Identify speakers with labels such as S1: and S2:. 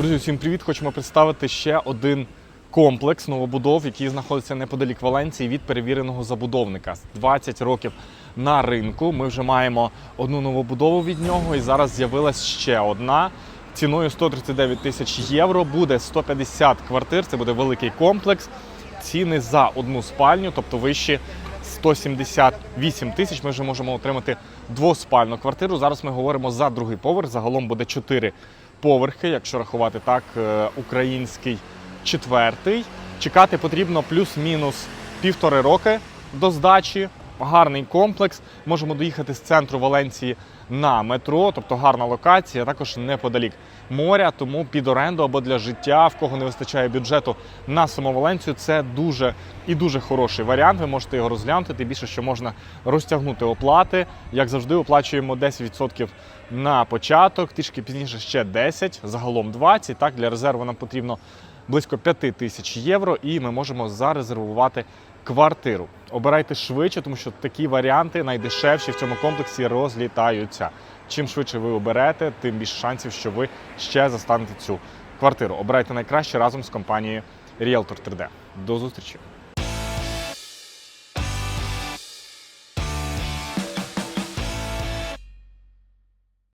S1: Друзі, всім привіт! Хочемо представити ще один комплекс новобудов, який знаходиться неподалік Валенції від перевіреного забудовника. 20 років на ринку. Ми вже маємо одну новобудову від нього, і зараз з'явилась ще одна. Ціною 139 тисяч євро буде 150 квартир. Це буде великий комплекс. Ціни за одну спальню, тобто вищі 178 тисяч. Ми вже можемо отримати двоспальну квартиру. Зараз ми говоримо за другий поверх. Загалом буде 4 поверхи, якщо рахувати так, е, український четвертий. Чекати потрібно плюс-мінус півтори роки до здачі. Гарний комплекс. Можемо доїхати з центру Валенції на метро, тобто гарна локація, також неподалік моря. Тому під оренду або для життя, в кого не вистачає бюджету на саму Валенцію, це дуже і дуже хороший варіант. Ви можете його розглянути. Тим більше, що можна розтягнути оплати. Як завжди, оплачуємо 10% на початок, трішки пізніше ще 10, загалом 20. Так, для резерву нам потрібно близько 5 тисяч євро, і ми можемо зарезервувати квартиру. Обирайте швидше, тому що такі варіанти найдешевші в цьому комплексі розлітаються. Чим швидше ви оберете, тим більше шансів, що ви ще застанете цю квартиру. Обирайте найкраще разом з компанією Realtor 3D. До зустрічі!